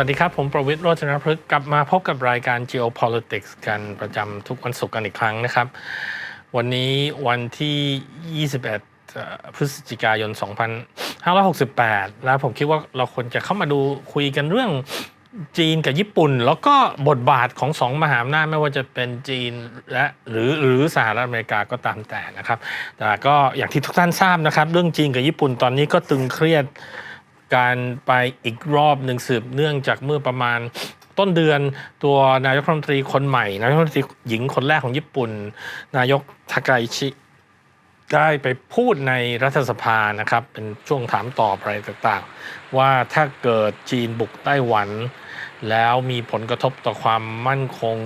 วัสดีครับ ผมประวิทย์โรจนพฤกษ์กลับมาพบกับรายการ geopolitics กันประจำทุกวันศุกร์กันอีกครั้งนะครับ วันนี้วันที่ 21เอ่อพฤศจิกายน 2568 แล้วผมคิดว่าเราควรจะเข้ามาดูคุยกันเรื่องจีนกับญี่ปุ่น แล้วก็บทบาทของสองมหาอำนาจไม่ว่าจะเป็นจีนและหรือหรือสหรัฐอเมริกาก็ตามแต่นะครับ แต่ก็อย่างที่ทุกท่านทราบนะครับ เรื่องจีนกับญี่ปุ่นตอนนี้ก็ตึงเครียด การไปอีกรอบหนึ่งสืบเนื่องจากเมื่อประมาณต้นเดือนตัวนายกรัฐมนตรีคนใหม่นายกรัฐมนตรีหญิงคนแรกของญี่ปุ่น นายกทากาอิชิได้ไปพูดในรัฐสภานะครับ เป็นช่วงถามตอบอะไรต่างๆ ว่าถ้าเกิดจีนบุกไต้หวัน แล้วมีผลกระทบต่อความมั่นคง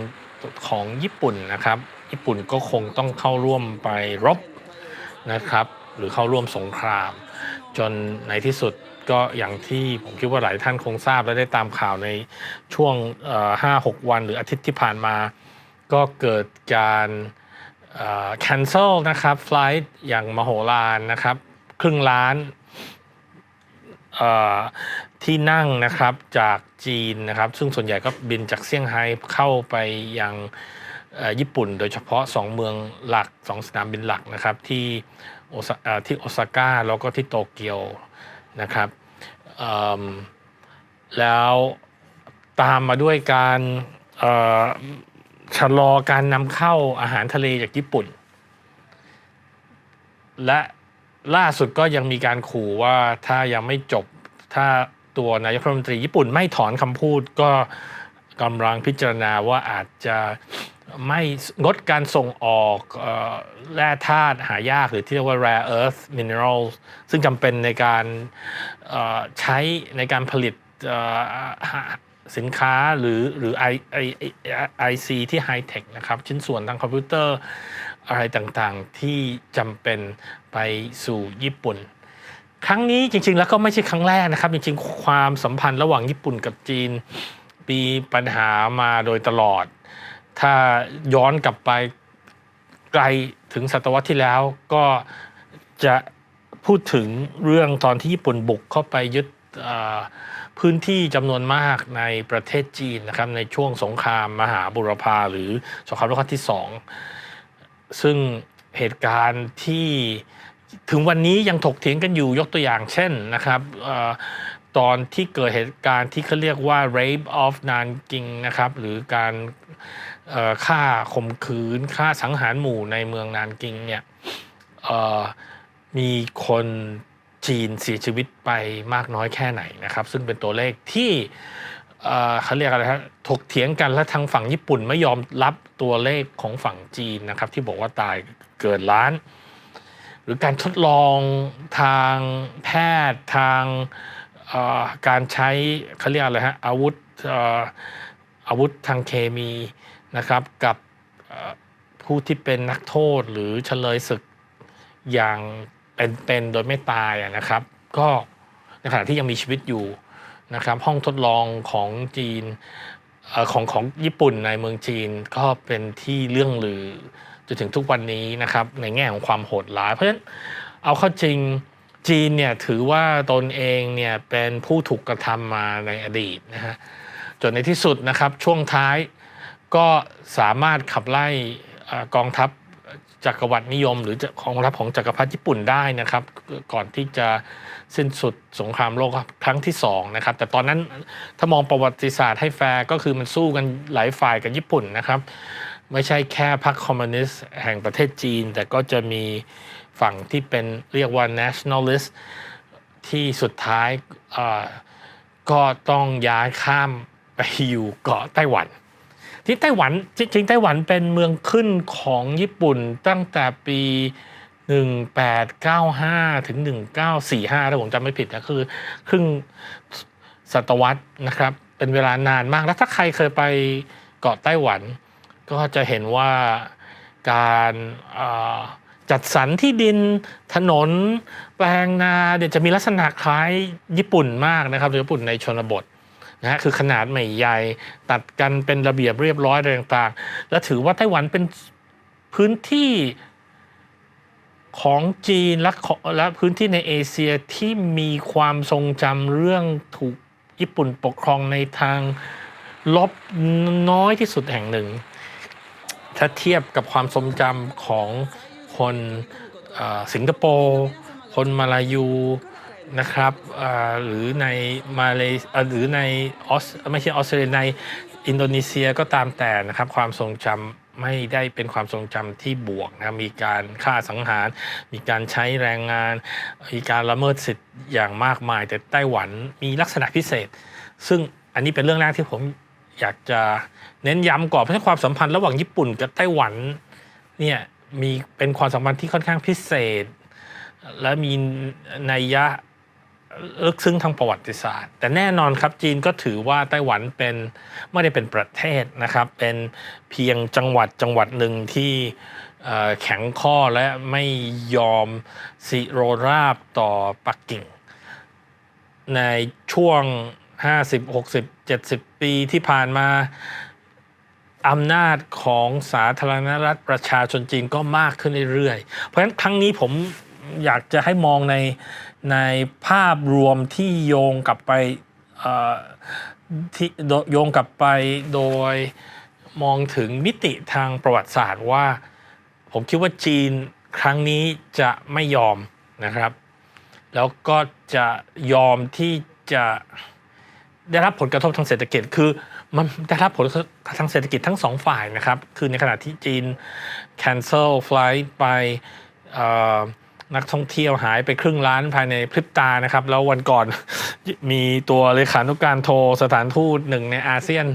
ของญี่ปุ่นนะครับ ญี่ปุ่นก็คงต้องเข้าร่วมไปรบนะครับ หรือเข้าร่วมสงคราม จนในที่สุด ก็อย่างที่ผมคิดว่าหลายท่านคงทราบและได้ตามข่าวในช่วงห้าหกวันหรืออาทิตย์ที่ผ่านมา ก็เกิดการ cancel นะครับไฟล์อย่างมโหฬารนะครับ ครึ่งล้านที่นั่งนะครับจากจีนนะครับ ซึ่งส่วนใหญ่ก็บินจากเซี่ยงไฮ้เข้าไปยังญี่ปุ่น โดยเฉพาะ 2 เมืองหลัก 2 สนามบินหลักนะครับที่ที่โอซาก้าแล้วก็ที่โตเกียว นะครับแล้วตามมาด้วยการชะลอการนำเข้าอาหารทะเลจากญี่ปุ่น และล่าสุดก็ยังมีการขู่ว่าถ้ายังไม่จบถ้าตัวนายกรัฐมนตรีญี่ปุ่นไม่ถอนคำพูดก็กำลังพิจารณาว่าอาจจะ ไม่งดการส่งออกออแร่ธาตุหายากหรือที่เรียกว่า rare earth minerals ซึ่งจำเป็นในการใช้ในการผลิตสินค้าหรือหรือ I I I IC ที่ high tech นะครับ ชิ้นส่วนทางคอมพิวเตอร์อะไรต่างๆ ที่จำเป็นไปสู่ญี่ปุ่น ครั้งนี้จริง ๆ แล้วก็ไม่ใช่ครั้งแรกนะครับ จริง ๆ ความสัมพันธ์ระหว่างญี่ปุ่นกับจีนมีปัญหามาโดยตลอด ถ้าย้อนกลับไปไกลถึงศตวรรษที่แล้วก็จะพูดถึงเรื่องตอนที่ญี่ปุ่นบุกเข้าไปยึดพื้นที่จำนวนมากในประเทศจีนนะครับในช่วงสงครามมหาบุรพาหรือสงครามโลกครั้งที่สองซึ่งเหตุการณ์ที่ถึงวันนี้ยังถกเถียงกันอยู่ยกตัวอย่างเช่นนะครับอตอนที่เกิดเหตุการณ์ที่เขาเรียกว่า rape of Nanking นะครับหรือการ ฆ่าข่มขืนฆ่าสังหารหมู่ในเมืองนานกิงเนี่ยมีคนจีนเสียชีวิตไปมากน้อยแค่ไหนนะครับ ซึ่งเป็นตัวเลขที่เขาเรียกอะไรฮะถกเถียงกันและทางฝั่งญี่ปุ่นไม่ยอมรับตัวเลขของฝั่งจีนนะครับ ที่บอกว่าตายเกินล้าน หรือการทดลองทางแพทย์ทางการใช้เขาเรียกอะไรฮะอาวุธอาวุธทางเคมี นะครับกับผู้ที่เป็นนักโทษหรือเฉลยศึกอย่างเป็นๆโดยไม่ตายนะครับ ก็ในขณะที่ยังมีชีวิตอยู่นะครับ ห้องทดลองของจีนของของญี่ปุ่นในเมืองจีนก็เป็นที่เรื่องลือจนถึงทุกวันนี้นะครับ ในแง่ของความโหดร้าย เพราะฉะนั้นเอาเข้าจริงจีนเนี่ยถือว่าตนเองเนี่ยเป็นผู้ถูกกระทำมาในอดีตนะฮะจนในที่สุดนะครับช่วงท้าย ก็สามารถขับไล่กองทัพจักรวรรดินิยม หรือกองทัพของจักรพรรดิญี่ปุ่นได้นะครับ ก่อนที่จะสิ้นสุดสงครามโลกครั้งที่สองนะครับแต่ตอนนั้นถ้ามองประวัติศาสตร์ให้แฟร์ก็คือมันสู้กันหลายฝ่ายกับญี่ปุ่นนะครับไม่ใช่แค่พรรคคอมมิวนิสต์แห่งประเทศจีน แต่ก็จะมีฝั่งที่เป็นเรียกว่า nationalist ที่สุดท้ายก็ต้องย้ายข้ามไปอยู่เกาะไต้หวัน ที่ไต้หวันจริงๆไต้หวันเป็นเมืองขึ้นของญี่ปุ่นตั้งแต่ปี 1895 ถึง 1945ถ้าผมจำไม่ผิดนะคือครึ่งศตวรรษนะครับ เป็นเวลานานมาก แล้วถ้าใครเคยไปเกาะไต้หวัน ก็จะเห็นว่าการจัดสรรที่ดินถนน แปลงนาเดี๋ยวจะมีลักษณะคล้ายญี่ปุ่นมากนะครับญี่ปุ่นในชนบท นะฮะคือขนาดไม่ใหญ่ ตัดกันเป็นระเบียบเรียบร้อยอะไรต่างๆ และถือว่าไต้หวันเป็นพื้นที่ของจีนและและพื้นที่ในเอเชียที่มีความทรงจำเรื่องถูกญี่ปุ่นปกครองในทางลบน้อยที่สุดแห่งหนึ่ง ถ้าเทียบกับความทรงจำของคนสิงคโปร์ คนมาลายู นะครับหรือในมาเลหรือในออสไม่ใช่ออสเตรเลียในอินโดนีเซียก็ตามแต่นะครับความทรงจำไม่ได้เป็นความทรงจำที่บวกนะมีการฆ่าสังหาร มีการใช้แรงงาน มีการละเมิดสิทธิ์อย่างมากมาย แต่ไต้หวันมีลักษณะพิเศษ ซึ่งอันนี้เป็นเรื่องแรกที่ผมอยากจะเน้นย้ำก่อนเพราะความสัมพันธ์ระหว่างญี่ปุ่นกับไต้หวันเนี่ยมีเป็นความสัมพันธ์ที่ค่อนข้างพิเศษ และมีนัยยะ ลึกซึ้งทางประวัติศาสตร์ แต่แน่นอนครับจีนก็ถือว่าไต้หวันเป็นไม่ได้เป็นประเทศนะครับ เป็นเพียงจังหวัดจังหวัดหนึ่งที่แข็งข้อและไม่ยอมสิโรราบต่อปักกิ่ง ในช่วง 50 60 70 ปีที่ผ่านมาอำนาจของสาธารณรัฐประชาชนจีนก็มากขึ้นเรื่อยๆ เพราะฉะนั้นครั้งนี้ผมอยากจะให้มองใน ในภาพรวมที่โยงกลับไปที่โยงกลับไปโดยมองถึงมิติทางประวัติศาสตร์ว่า ผมคิดว่าจีนครั้งนี้จะไม่ยอมนะครับ แล้วก็จะยอมที่จะได้รับผลกระทบทางเศรษฐกิจคือมันได้รับผลกระทบทางเศรษฐกิจทั้งสองฝ่ายนะครับ คือในขณะที่จีน cancel flight ไป นักท่องเที่ยวหายไปครึ่งล้านภายในพริบตานะครับ แล้ววันก่อนมีตัวเลขานุกการโทรสถานทูตหนึ่งในอาเซียน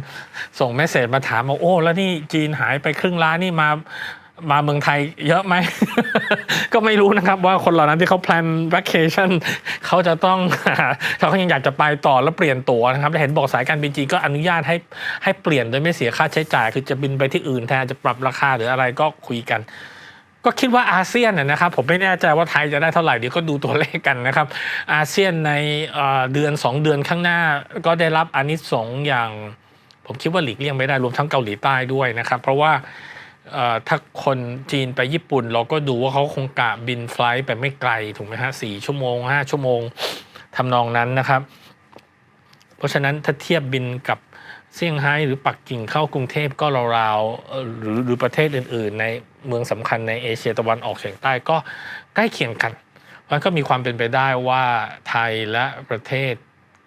ส่งเมสเซจมาถามว่าโอ้ แล้วนี่จีนหายไปครึ่งล้านนี่มามาเมืองไทยเยอะไหม ก็ไม่รู้นะครับว่าคนเหล่านั้นที่เขาแพลน vacation เขาจะต้องเขาก็ยังอยากจะไปต่อแล้วเปลี่ยนตั๋วนะครับและเห็นบอกสายการบินจีนก็อนุญาตให้ให้เปลี่ยนโดยไม่เสียค่าใช้จ่าย คือจะบินไปที่อื่นแทนจะปรับราคาหรืออะไรก็คุยกัน ก็คิดว่าอาเซียนนะครับผมไม่แน่ใจว่าไทยจะได้เท่าไหร่เดี๋ยวก็ดูตัวเลขกันนะครับ อาเซียนในเอ่อเดือน 2 เดือนข้างหน้าก็ได้รับอนิสงส์อย่าง ผมคิดว่าหลีกเลี่ยงไม่ได้รวมทั้งเกาหลีใต้ด้วยนะครับ เพราะว่าถ้าคนจีนไปญี่ปุ่น เราก็ดูว่าเขาคงกะบินไฟลท์ไปไม่ไกลถูกไหมฮะสี่ชั่วโมงห้าชั่วโมงทำนองนั้นนะครับ เพราะฉะนั้นถ้าเทียบบินกับ เซี่ยงไฮ้หรือปักกิ่งเข้ากรุงเทพก็ราวๆหรือหรือประเทศอื่น ๆ ในเมืองสำคัญในเอเชียตะวันออกเฉียงใต้ก็ใกล้เคียงกันมันก็มีความเป็นไปได้ว่าไทยและประเทศ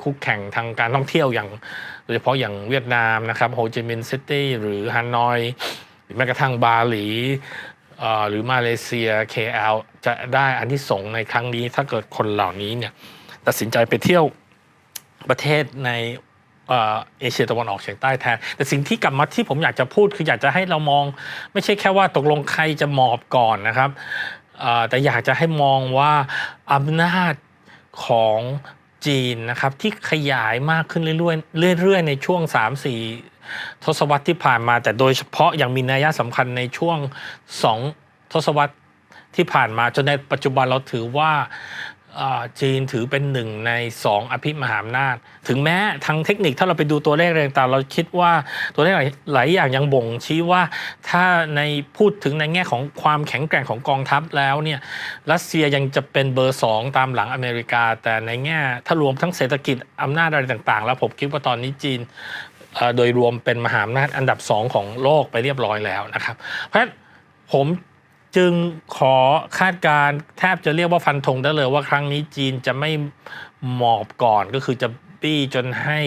คู่แข่งทางการท่องเที่ยวอย่างโดยเฉพาะอย่างเวียดนามนะครับโฮจิมินห์ซิตี้หรือฮานอย หรือแม้กระทั่งบาหลีหรือมาเลเซีย KL จะได้อันที่สงในครั้งนี้ถ้าเกิดคนเหล่านี้เนี่ยตัดสินใจไปเที่ยวประเทศใน เอเชียตะวันออกเฉียงใต้แทน แต่สิ่งที่กลับมาที่ผมอยากจะพูดคืออยากจะให้เรามอง ไม่ใช่แค่ว่าตกลงใครจะหมอบก่อนนะครับแต่อยากจะให้มองว่าอำนาจของจีนนะครับที่ขยายมากขึ้นเรื่อยๆเรื่อยๆในช่วง 3-4 ทศวรรษที่ผ่านมา แต่โดยเฉพาะอย่างมีนัยสำคัญในช่วง 2 ทศวรรษที่ผ่านมาจนในปัจจุบันเราถือว่า จีนถือเป็นหนึ่งในสองอภิมหาอำนาจ ถึงแม้ทางเทคนิคถ้าเราไปดูตัวเลขอะไรต่างๆเราคิดว่าตัวเลขหลายอย่างยังบ่งชี้ว่าถ้าในพูดถึงในแง่ของความแข็งแกร่งของกองทัพแล้วเนี่ยรัสเซียยังจะเป็นเบอร์สองตามหลังอเมริกา แต่ในแง่ถ้ารวมทั้งเศรษฐกิจอำนาจอะไรต่าง ๆ แล้วผมคิดว่าตอนนี้จีนโดยรวมเป็นมหาอำนาจอันดับสองของโลกไปเรียบร้อยแล้วนะครับ เพราะฉะนั้นผม จึงขอคาดการณ์แทบจะเรียกว่าฟันธงได้เลยว่าครั้งนี้จีนจะไม่หมอบก่อนก็คือจะบี้จนให้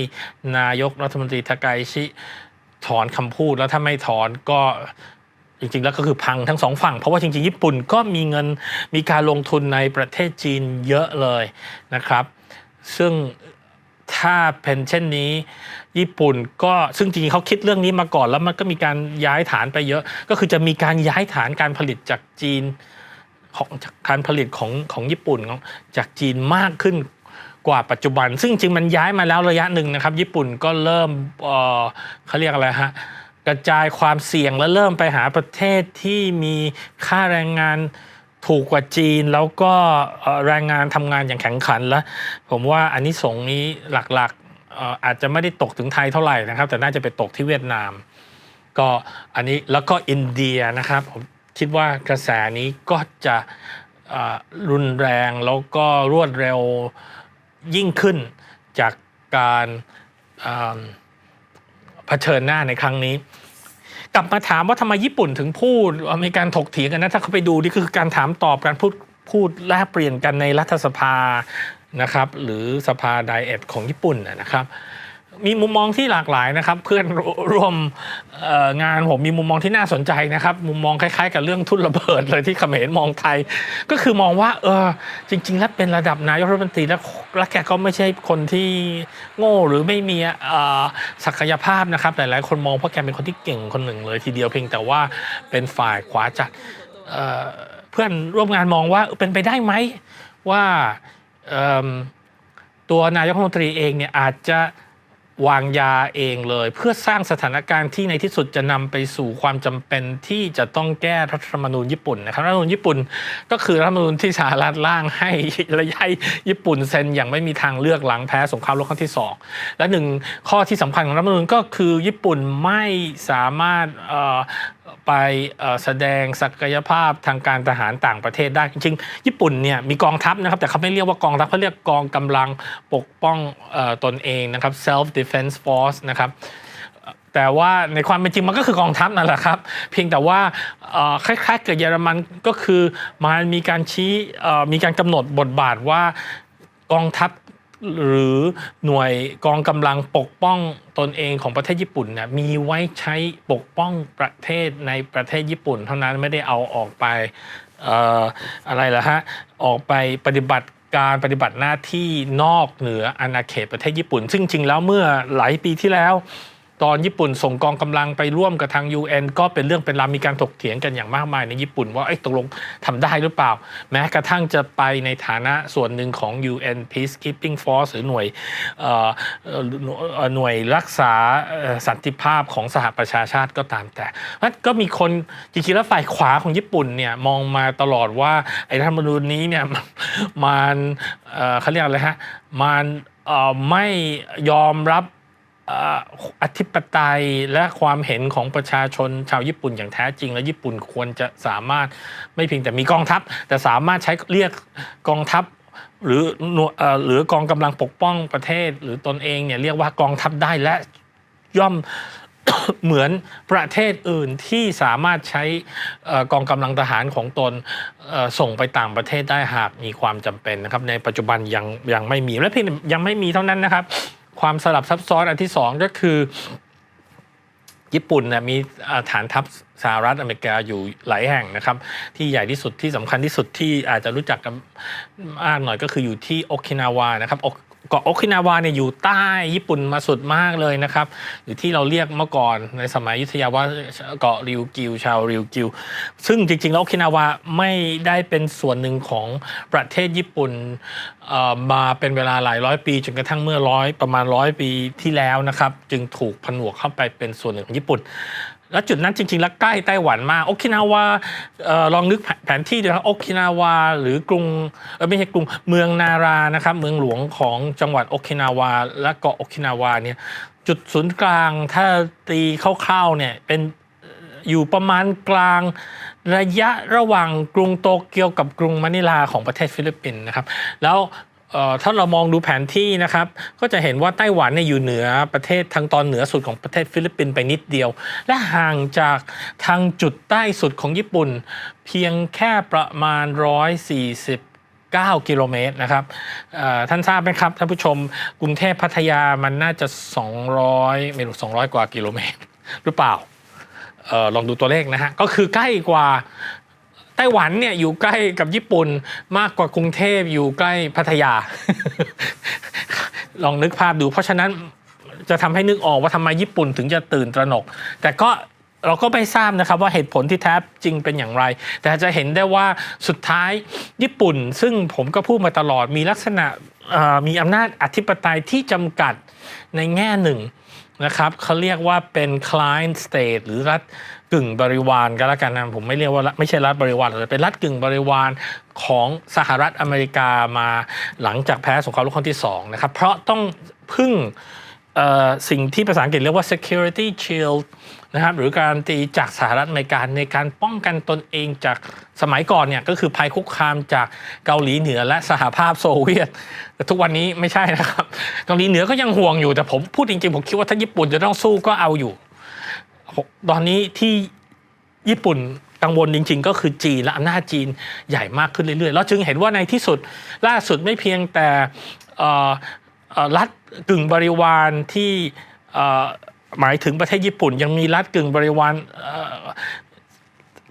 นายกรัฐมนตรีทากาอิชิถอนคำพูดแล้วถ้าไม่ถอนก็จริงๆ แล้วก็คือพังทั้งสองฝั่ง เพราะว่าจริงๆ ญี่ปุ่นก็มีเงินมีการลงทุนในประเทศจีนเยอะเลยนะครับ ซึ่ง ถ้าเป็นเช่นนี้ ญี่ปุ่นก็ซึ่งจริงเขาคิดเรื่องนี้มาก่อน แล้วมันก็มีการย้ายฐานไปเยอะ ก็คือจะมีการย้ายฐานการผลิตจากจีนของจากการผลิตของของญี่ปุ่นของจากจีนมากขึ้นกว่าปัจจุบัน ซึ่งจริงมันย้ายมาแล้วระยะหนึ่งนะครับ ญี่ปุ่นก็เริ่มเออเขาเรียกอะไรฮะกระจายความเสี่ยงและเริ่มไปหาประเทศที่มีค่าแรงงาน ถูกกว่าจีนแล้วก็แรงงานทำงานอย่างแข็งขันแล้ว ผมว่าอันนี้สงนี้หลักๆอาจจะไม่ได้ตกถึงไทยเท่าไหร่นะครับ แต่น่าจะไปตกที่เวียดนาม ก็อันนี้แล้วก็อินเดียนะครับผมคิดว่ากระแสนี้ก็จะรุนแรงแล้วก็รวดเร็วยิ่งขึ้นจากการเผชิญหน้าในครั้งนี้ กลับมาถามว่าทำไมญี่ปุ่นถึงพูดมีการถกเถียงกันนะถ้าเขาไปดูนี่คือการถามตอบการพูดพูดแลกเปลี่ยนกันในรัฐสภานะครับ หรือสภาไดเอทของญี่ปุ่นนะครับ มีมุมมองที่หลากหลายนะครับ เพื่อนร่วมงานผมมีมุมมองที่น่าสนใจนะครับ มุมมองคล้ายๆ กับเรื่องทุนระเบิดเลยที่เขมรมองไทย ก็คือมองว่าเออจริง ๆ แล้วเป็นระดับนายกรัฐมนตรีแล้วแล้วแกก็ไม่ใช่คนที่โง่หรือไม่มีศักยภาพนะครับ หลายๆ คนมองเพราะแกเป็นคนที่เก่งคนหนึ่งเลยทีเดียวเพียงแต่ว่าเป็นฝ่ายขวาจัดเเพื่อนร่วมงานมองว่าเป็นไปได้ไหมว่าตัวนายกรัฐมนตรีเองเนี่ยอาจจะ วางยาเองเลย เพื่อสร้างสถานการณ์ที่ในที่สุดจะนำไปสู่ความจำเป็นที่จะต้องแก้รัฐธรรมนูญญี่ปุ่นนะครับรัฐธรรมนูญญี่ปุ่น ก็คือรัฐธรรมนูญที่สหรัฐร่างให้และให้ญี่ปุ่นเซ็นอย่างไม่มีทางเลือกหลังแพ้สงครามโลกครั้งที่สองและหนึ่งข้อที่สำคัญของรัฐธรรมนูญก็คือญี่ปุ่นไม่สามารถ ไปแสดงศักยภาพทางการทหารต่างประเทศได้ จริงๆญี่ปุ่นเนี่ยมีกองทัพนะครับ แต่เขาไม่เรียกว่ากองทัพเขาเรียกกองกำลังปกป้องอตนเองนะครับ self defense force นะครับแต่ว่าในความเป็นจริงมันก็คือกองทัพนั่นแหละครับ เพียงแต่ว่าคล้ายๆกับเยอรมันก็คือมันมีการชี้มีการกำหนดบทบาทว่ากองทัพ หรือหน่วยกองกำลังปกป้องตนเองของประเทศญี่ปุ่นเนี่ยมีไว้ใช้ปกป้องประเทศในประเทศญี่ปุ่น เท่านั้นไม่ได้เอาออกไปอออะไรล่ะฮะออกไปปฏิบัติการปฏิบัติหน้าที่นอกเหนืออาณาเขตประเทศญี่ปุ่น ซึ่งจริงแล้วเมื่อหลายปีที่แล้ว ตอนญี่ปุ่นส่งกองกำลังไปร่วมกับทาง UN ก็เป็นเรื่องเป็นราวมีการถกเถียงกันอย่างมากมายในญี่ปุ่นว่าเอ้ตกลงทำได้หรือเปล่า แม้กระทั่งจะไปในฐานะส่วนหนึ่งของ UN Peacekeeping Force หรือหน่วยหน่วยรักษาสันติภาพของสหประชาชาติก็ตามแต่ก็มีคนจริงๆแล้วฝ่ายขวาของญี่ปุ่นเนี่ยมองมาตลอดว่าไอ้รัฐธรรมนูญนี้เนี่ยมันเขาเรียกอะไรฮะมันไม่ยอมรับ อธิปไตยและความเห็นของประชาชนชาวญี่ปุ่นอย่างแท้จริง และญี่ปุ่นควรจะสามารถไม่เพียงแต่มีกองทัพ แต่สามารถใช้เรียกกองทัพหรือหรือกองกำลังปกป้องประเทศ หรือตนเองเนี่ยเรียกว่ากองทัพได้และย่อมเหมือนประเทศอื่นที่สามารถใช้กองกำลังทหารของตนส่งไปต่างประเทศได้หากมีความจำเป็นนะครับ ในปัจจุบันยังยังไม่มีและเพียงยังไม่มีเท่านั้นนะครับ ความสลับซับซ้อนอันที่สองก็คือ ญี่ปุ่นนะมีฐานทัพสหรัฐอเมริกาอยู่หลายแห่งนะครับ ที่ใหญ่ที่สุดที่สำคัญที่สุดที่อาจจะรู้จักกันมากหน่อยก็คืออยู่ที่โอกินาวานะครับ เกาะโอกินาวาเนี่ยอยู่ใต้ญี่ปุ่นมาสุดมากเลยนะครับ หรือที่เราเรียกเมื่อก่อนในสมัยยุธยาว่าเกาะริวกิว ชาวริวกิว ซึ่งจริงๆ แล้วโอกินาวาไม่ได้เป็นส่วนหนึ่งของประเทศญี่ปุ่นมาเป็นเวลาหลายร้อยปี จนกระทั่งเมื่อร้อยประมาณร้อยปีที่แล้วนะครับ จึงถูกผนวกเข้าไปเป็นส่วนหนึ่งของญี่ปุ่น และจุดนั้นจริงๆ แล้วใกล้ไต้หวันมากโอกินาวาออลองนึกแผนที่ดูครับโอกินาวาหรือกรุงไม่ใช่กรุงเมืองนารานะครับเมืองหลวงของจังหวัดโอกินาวา และเกาะโอกินาวาเนี่ยจุดศูนย์กลางถ้าตีคร่าวๆเนี่ยเป็นอยู่ประมาณกลางระยะระหว่างกรุงโตเกียวกับกรุงมะนิลาของประเทศฟิลิปปินส์นะครับ แล้ว ถ้าเรามองดูแผนที่นะครับ ก็จะเห็นว่าไต้หวันเนี่ยอยู่เหนือประเทศทางตอนเหนือสุดของประเทศฟิลิปปินส์ไปนิดเดียว และห่างจากทางจุดใต้สุดของญี่ปุ่น เพียงแค่ประมาณ 140 9 กิโลเมตรนะครับท่านทราบไหมครับท่านผู้ชมกรุงเทพพัทยามันน่าจะ 200 ไม่รู้ 200 กว่ากิโลเมตร หรือเปล่าออลองดูตัวเลขนะฮะ ก็คือใกล้กว่า ไต้หวันเนี่ยอยู่ใกล้กับญี่ปุ่นมากกว่ากรุงเทพอยู่ใกล้พัทยา ลองนึกภาพดู เพราะฉะนั้นจะทำให้นึกออกว่าทำไมญี่ปุ่นถึงจะตื่นตระหนก แต่ก็เราก็ไม่ทราบนะครับว่าเหตุผลที่แท้จริงเป็นอย่างไร แต่จะเห็นได้ว่าสุดท้ายญี่ปุ่น ซึ่งผมก็พูดมาตลอดมีลักษณะมีอำนาจอธิปไตยที่จำกัดในแง่หนึ่ง นะครับเขาเรียกว่าเป็น client state หรือรัฐกึ่งบริวารก็แล้วกันนะผมไม่เรียกว่าไม่ใช่รัฐบริวารแต่เป็นรัฐกึ่งบริวารของสหรัฐอเมริกามาหลังจากแพ้สงครามโลกครั้งที่สองนะครับเพราะต้องพึ่งสิ่งที่ภาษาอังกฤษเรียกว่า security shield นะครับหรือการตีจากสหรัฐอเมริกาในการป้องกันตนเองจากสมัยก่อนเนี่ยก็คือภัยคุกคามจากเกาหลีเหนือและสหภาพโซเวียต แต่ทุกวันนี้ไม่ใช่นะครับ เกาหลีเหนือก็ยังห่วงอยู่แต่ผมพูดจริงๆผมคิดว่าถ้าญี่ปุ่นจะต้องสู้ก็เอาอยู่ ตอนนี้ที่ญี่ปุ่นกังวลจริง ๆ ก็คือจีนและอำนาจจีนใหญ่มากขึ้นเรื่อยๆเราจึงเห็นว่าในที่สุดล่าสุดไม่เพียงแต่รัฐกึ่งบริวารที่ หมายถึงประเทศญี่ปุ่นยังมีรัฐกึ่งบริวาร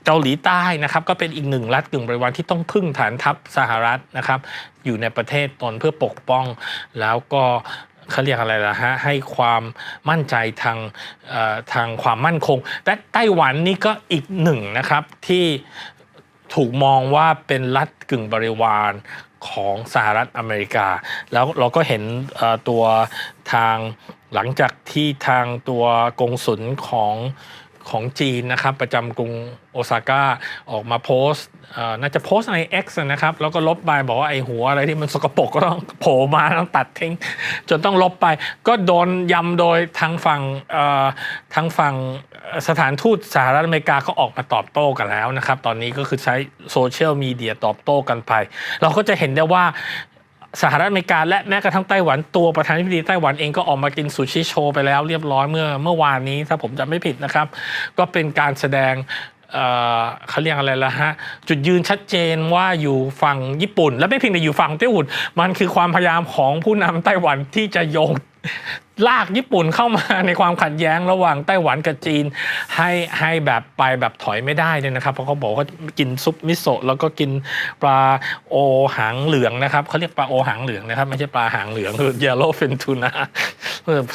เกาหลีใต้นะครับก็เป็นอีกหนึ่งรัฐกึ่งบริวารที่ต้องพึ่งฐานทัพสหรัฐนะครับ อยู่ในประเทศตนเพื่อปกป้อง แล้วก็เขาเรียกอะไรล่ะฮะให้ความมั่นใจทางทางความมั่นคง แต่ไต้หวันนี่ก็อีกหนึ่งนะครับที่ถูกมองว่าเป็นรัฐกึ่งบริวารของสหรัฐอเมริกา แล้วเราก็เห็นตัว ทางหลังจากที่ทางตัวกงสุลของของจีนนะครับ ประจำกรุงโอซาก้าออกมาโพสต์เอ่อน่าจะโพสต์ใน X นะครับ แล้วก็ลบไปบอกว่าไอ้หัวอะไรที่มันสกปรกก็ต้องโผล่มาต้องตัดทิ้ง จนต้องลบไป ก็โดนยำโดยทางฝั่งทางฝั่งสถานทูตสหรัฐอเมริกาเขาออกมาตอบโต้กันแล้วนะครับ ตอนนี้ก็คือใช้โซเชียลมีเดียตอบโต้กันไป เราก็จะเห็นได้ว่า สหรัฐอเมริกาและแม้กระทั่งไต้หวันตัวประธานาธิบดีไต้หวันเองก็ออกมากินซูชิโชว์ไปแล้วเรียบร้อยเมื่อเมื่อวานนี้ถ้าผมจำไม่ผิดนะครับ ก็เป็นการแสดงเขาเรียกอะไรละฮะ จุดยืนชัดเจนว่าอยู่ฝั่งญี่ปุ่น และไม่เพียงแต่อยู่ฝั่งไต้หวันมันคือความพยายามของผู้นำไต้หวันที่จะโยง ลากญี่ปุ่นเข้ามาในความขัดแย้งระหว่างไต้หวันกับจีน ให้ให้แบบไปแบบถอยไม่ได้เนี่ยนะครับ เพราะเขาบอกว่ากินซุปมิโซะแล้วก็กินปลาโอหางเหลืองนะครับเขาเรียกปลาโอหางเหลืองนะครับ ไม่ใช่ปลาหางเหลืองคือ yellow fin tuna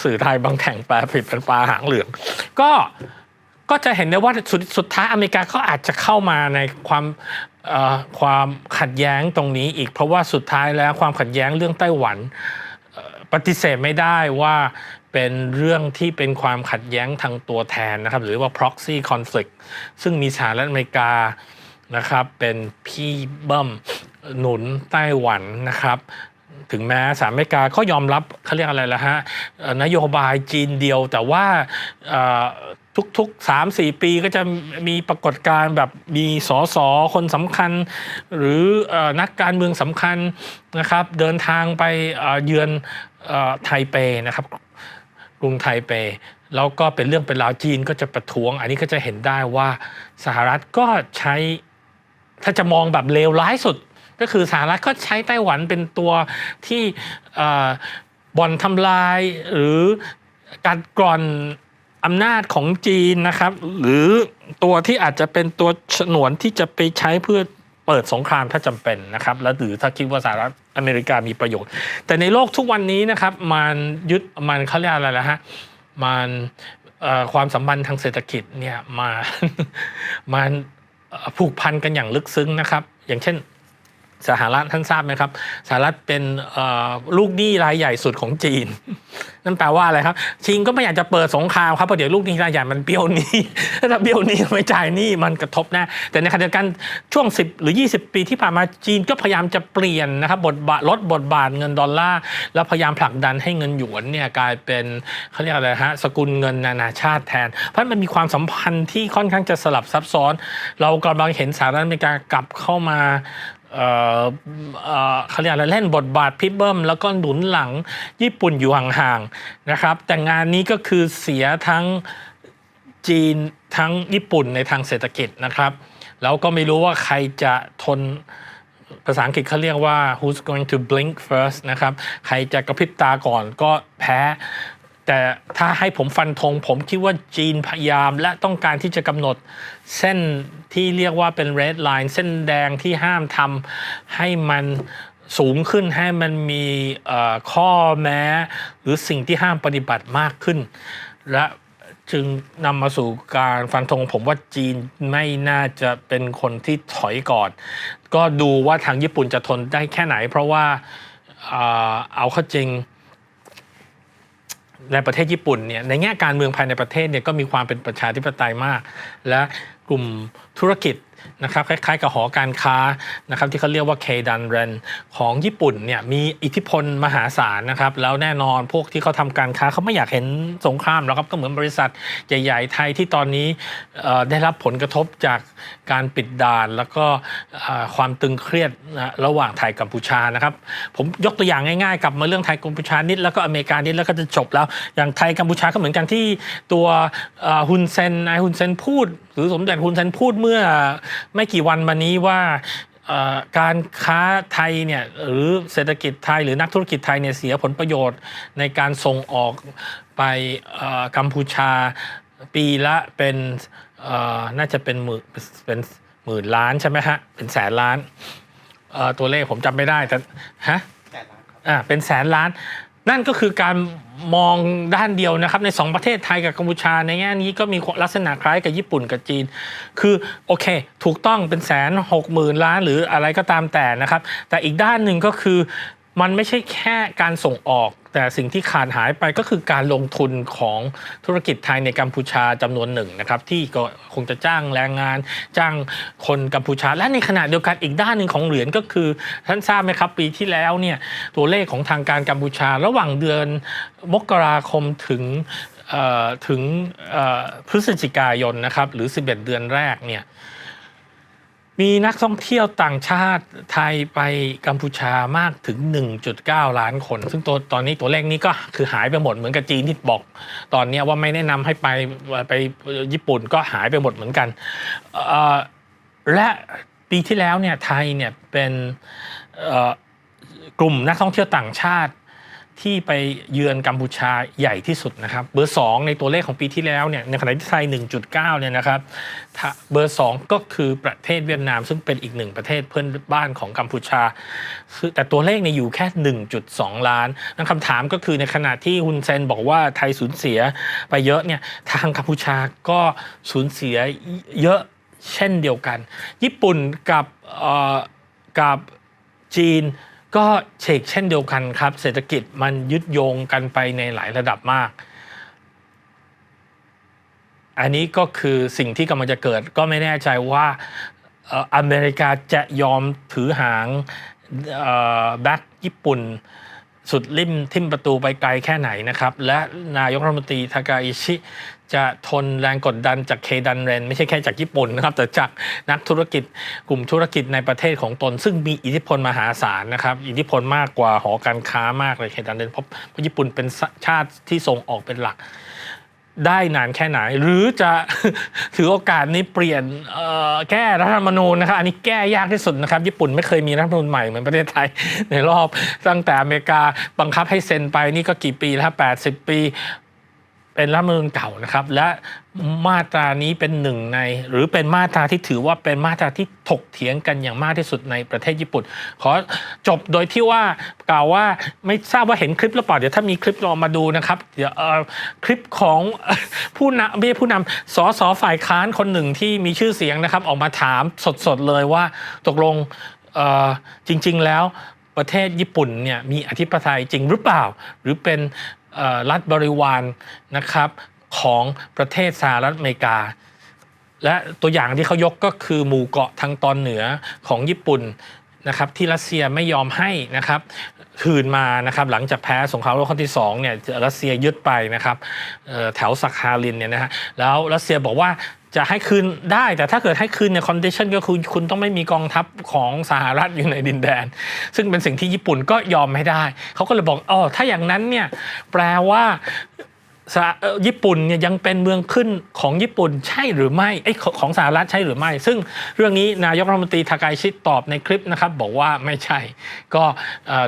สื่อไทยบางแข่งแปลผิดเป็นปลาหางเหลือง ก็ก็จะเห็นได้ว่าสุดสุดท้ายอเมริกาก็อาจจะเข้ามาในความความขัดแย้งตรงนี้อีก เพราะว่าสุดท้ายแล้วความขัดแย้งเรื่องไต้หวัน ปฏิเสธไม่ได้ว่าเป็นเรื่องที่เป็นความขัดแย้งทางตัวแทนนะครับ หรือว่า proxy conflict ซึ่งมีสหรัฐอเมริกานะครับเป็นพี่เบิ้มหนุนไต้หวันนะครับถึงแม้สหรัฐอเมริกาเขายอมรับเขาเรียกอะไรละฮะนโยบายจีนเดียวแต่ว่าทุกๆ 3 4 ปีก็จะมีปรากฏการณ์แบบมีสอสอคนสำคัญ หรืออนักการเมืองสำคัญนะครับ เดินทางไปเยือน ไทเปนะครับกรุงไทเป แล้วก็เป็นเรื่องเป็นราวจีนก็จะประท้วง อันนี้ก็จะเห็นได้ว่าสหรัฐก็ใช้ถ้าจะมองแบบเลวร้ายสุด ก็คือสหรัฐก็ใช้ไต้หวันเป็นตัวที่บ่อนทำลายหรือการกร่อนอำนาจของจีนนะครับ หรือตัวที่อาจจะเป็นตัวฉนวนที่จะไปใช้เพื่อ เปิดสงครามถ้าจำเป็นนะครับแล้วหรือถ้าคิดว่าสหรัฐอเมริกามีประโยชน์ แต่ในโลกทุกวันนี้นะครับมันยึดมันเขาเรียกอะไรละฮะมันความสัมพันธ์ทางเศรษฐกิจเนี่ยมามันผูกพันกันอย่างลึกซึ้งนะครับ อย่างเช่น สหรัฐท่านทราบไหมครับสหรัฐเป็นลูกหนี้รายใหญ่สุดของจีน นั่นแปลว่าอะไรครับจีนก็ไม่อยากจะเปิดสงครามครับเพราะเดี๋ยวลูกหนี้รายใหญ่มันเบี้ยวหนี้ถ้าเบี้ยวหนี้ไม่จ่ายหนี้มันกระทบแน่แต่ในขณะเดียวกันช่วง 10 หรือ 20 ปีที่ผ่านมาจีนก็พยายามจะเปลี่ยนนะครับบทบาทลดบทบาทเงินดอลลาร์แล้วพยายามผลักดันให้เงินหยวนเนี่ยกลายเป็นเขาเรียกอะไรฮะสกุลเงินนานาชาติแทน เพราะมันมีความสัมพันธ์ที่ค่อนข้างจะสลับซับซ้อน เรากำลังเห็นสหรัฐอเมริกากลับเข้ามา เขาเรียกอะไรเล่นบทบาทพิบเบิ้มแล้วก็หนุนหลังญี่ปุ่นอยู่ห่างๆนะครับ แต่งานนี้ก็คือเสียทั้งจีนทั้งญี่ปุ่นในทางเศรษฐกิจนะครับ แล้วก็ไม่รู้ว่าใครจะทนภาษาอังกฤษเขาเรียกว่า who's going to blink first นะครับ ใครจะกระพริบตาก่อนก็แพ้ แต่ถ้าให้ผมฟันธงผมคิดว่าจีนพยายามและต้องการที่จะกำหนดเส้นที่เรียกว่าเป็น red line เส้นแดงที่ห้ามทำให้มันสูงขึ้นให้มันมีข้อแม้ หรือสิ่งที่ห้ามปฏิบัติมากขึ้น และจึงนำมาสู่การฟันธงผมว่าจีนไม่น่าจะเป็นคนที่ถอยก่อน ก็ดูว่าทางญี่ปุ่นจะทนได้แค่ไหน เพราะว่าเอาเข้าจริง ในประเทศญี่ปุ่นเนี่ยในแง่การเมืองภายในประเทศเนี่ยก็มีความเป็นประชาธิปไตยมาก และกลุ่มธุรกิจ นะครับคล้ายๆกับหอการค้านะครับที่เขาเรียกว่าเคดันเรนของญี่ปุ่นเนี่ยมีอิทธิพลมหาศาลนะครับแล้วแน่นอนพวกที่เขาทำการค้าเขาไม่อยากเห็นสงครามแล้วครับก็เหมือนบริษัทใหญ่ๆไทยที่ตอนนี้ได้รับผลกระทบจากการปิดด่าน แล้วก็ความตึงเครียดระหว่างไทยกัมพูชานะครับผมยกตัวอย่างง่ายๆกลับมาเรื่องไทยกัมพูชานิดแล้วก็อเมริกานิดแล้วก็จะจบแล้วอย่างไทยกัมพูชาก็เหมือนกันที่ตัวฮุนเซนนายฮุนเซนพูด หรือสมเด็จฮุนเซนพูดเมื่อไม่กี่วันมานี้ว่าการค้าไทยเนี่ยหรือเศรษฐกิจไทยหรือนักธุรกิจไทยเนี่ยเสียผลประโยชน์ในการส่งออกไปกัมพูชาปีละเป็นน่าจะเป็นหมื่นเป็นหมื่นล้านใช่ไหมฮะเป็นแสนล้านตัวเลขผมจำไม่ได้แต่ฮะแปดล้านครับอ่าเป็นแสนล้าน นั่นก็คือการมองด้านเดียวนะครับ ใน 2 ประเทศไทยกับกัมพูชาในแง่นี้ก็มีลักษณะคล้ายกับญี่ปุ่นกับจีน คือโอเค ถูกต้องเป็นแสนหกหมื่นล้านหรืออะไรก็ตามแต่นะครับ แต่อีกด้านหนึ่งก็คือมันไม่ใช่แค่การส่งออก แต่สิ่งที่ขาดหายไปก็คือการลงทุนของธุรกิจไทยในกัมพูชาจำนวนหนึ่งนะครับที่ก็คงจะจ้างแรงงาน จ้างคนกัมพูชา และในขณะเดียวกันอีกด้านหนึ่งของเหรียญก็คือท่านทราบไหมครับปีที่แล้วเนี่ยตัวเลขของทางการกัมพูชา ระหว่างเดือนมกราคมถึงถึงพฤศจิกายนนะครับหรือ 11 เดือนแรกเนี่ย มีนักท่องเที่ยวต่างชาติไทยไปกัมพูชามากถึง 1.9 ล้านคน ซึ่งตัวตอนนี้ตัวเลขนี้ก็คือหายไปหมดเหมือนกับจีนที่บอก ตอนนี้ว่าไม่แนะนำให้ไปไปญี่ปุ่นก็หายไปหมดเหมือนกันและปีที่แล้วเนี่ยไทยเนี่ยเป็นกลุ่มนักท่องเที่ยวต่างชาติ ที่ไปเยือนกัมพูชาใหญ่ที่สุดนะครับ เบอร์ 2 ในตัวเลขของปีที่แล้วเนี่ยในขณะที่ไทย 1.9 เนี่ยนะครับเบอร์ 2 ก็คือประเทศเวียดนาม ซึ่งเป็นอีกหนึ่งประเทศเพื่อนบ้านของกัมพูชา แต่ตัวเลขเนี่ยอยู่แค่ 1.2 ล้านนั่นคำถามก็คือในขณะที่ฮุนเซนบอกว่าไทยสูญเสียไปเยอะเนี่ยทางกัมพูชาก็สูญเสียเยอะเช่นเดียวกัน ญี่ปุ่นกับอ่อกับจีน ก็เชกเช่นเดียวกันครับ เศรษฐกิจมันยึดโยงกันไปในหลายระดับมาก อันนี้ก็คือสิ่งที่กำลังจะเกิดก็ไม่แน่ใจว่าเอ่ออเมริกาจะยอมถือหางแบ็กญี่ปุ่น สุดริมทิมประตูไปไกลแค่ไหนนะครับ และนายกรัฐมนตรีทากาอิชิ จะทนแรงกดดันจากเคดันเรน ไม่ใช่แค่จากญี่ปุ่นนะครับ แต่จากนักธุรกิจกลุ่มธุรกิจในประเทศของตน ซึ่งมีอิทธิพลมหาศาลนะครับ อิทธิพลมากกว่าหอการค้ามากเลยเคดันเรนเพราะญี่ปุ่นเป็นชาติที่ส่งออกเป็นหลัก ได้นานแค่ไหน หรือจะถือโอกาสนี้เปลี่ยนแก้รัฐธรรมนูญนะครับอันนี้แก้ยากที่สุดนะครับ ญี่ปุ่นไม่เคยมีรัฐธรรมนูญใหม่เหมือนประเทศไทยในรอบตั้งแต่อเมริกาบังคับให้เซ็นไปนี่ก็กี่ปีแล้วแปดสิบปี เป็นรัฐมนูญเก่านะครับ และมาตรานี้เป็นหนึ่งใน หรือเป็นมาตราที่ถือว่าเป็นมาตราที่ถกเถียงกันอย่างมากที่สุดในประเทศญี่ปุ่น ขอจบโดยที่ว่ากล่าวว่าไม่ทราบว่าเห็นคลิปหรือเปล่าเดี๋ยวถ้ามีคลิปลองมาดูนะครับเดี๋ยวเออคลิปของผู้นำไม่ใช่ผู้นำสสฝ่ายค้านคนหนึ่งที่มีชื่อเสียงนะครับ ออกมาถามสดๆเลยว่าตกลงเออจริง ๆ แล้วประเทศญี่ปุ่นเนี่ยมีอธิปไตยจริงหรือเปล่า หรือเป็น รัฐบริวารนะครับของประเทศสหรัฐอเมริกา และตัวอย่างที่เขายกก็คือหมู่เกาะทางตอนเหนือของญี่ปุ่นนะครับที่รัสเซียไม่ยอมให้นะครับคืนมานะครับหลังจากแพ้สงครามโลกครั้งที่สองเนี่ยรัสเซียยึดไปนะครับแถวสักฮาลินเนี่ยนะฮะแล้วรัสเซียบอกว่า จะให้คืนได้แต่ถ้าเกิดให้คืนเนี่ยคอนดิชันก็คือคุณต้องไม่มีกองทัพของสหรัฐอยู่ในดินแดน ซึ่งเป็นสิ่งที่ญี่ปุ่นก็ยอมไม่ได้ เขาก็เลยบอกอ๋อถ้าอย่างนั้นเนี่ยแปลว่าญี่ปุ่นเนี่ยยังเป็นเมืองขึ้นของญี่ปุ่นใช่หรือไม่ไอ้ของของสหรัฐใช่หรือไม่ ซึ่งเรื่องนี้นายกรัฐมนตรีทากายชิตอบในคลิปนะครับ บอกว่าไม่ใช่ ก็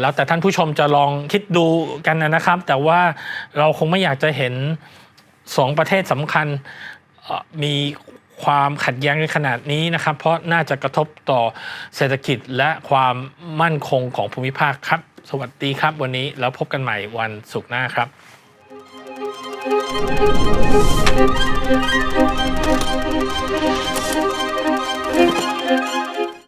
แล้วแต่ท่านผู้ชมจะลองคิดดูกันนะครับ แต่ว่าเราคงไม่อยากจะเห็นสองประเทศสำคัญ มีความขัดแย้งในขนาดนี้นะครับ เพราะน่าจะกระทบต่อเศรษฐกิจและความมั่นคงของภูมิภาคครับ สวัสดีครับ วันนี้แล้วพบกันใหม่วันศุกร์หน้าครับ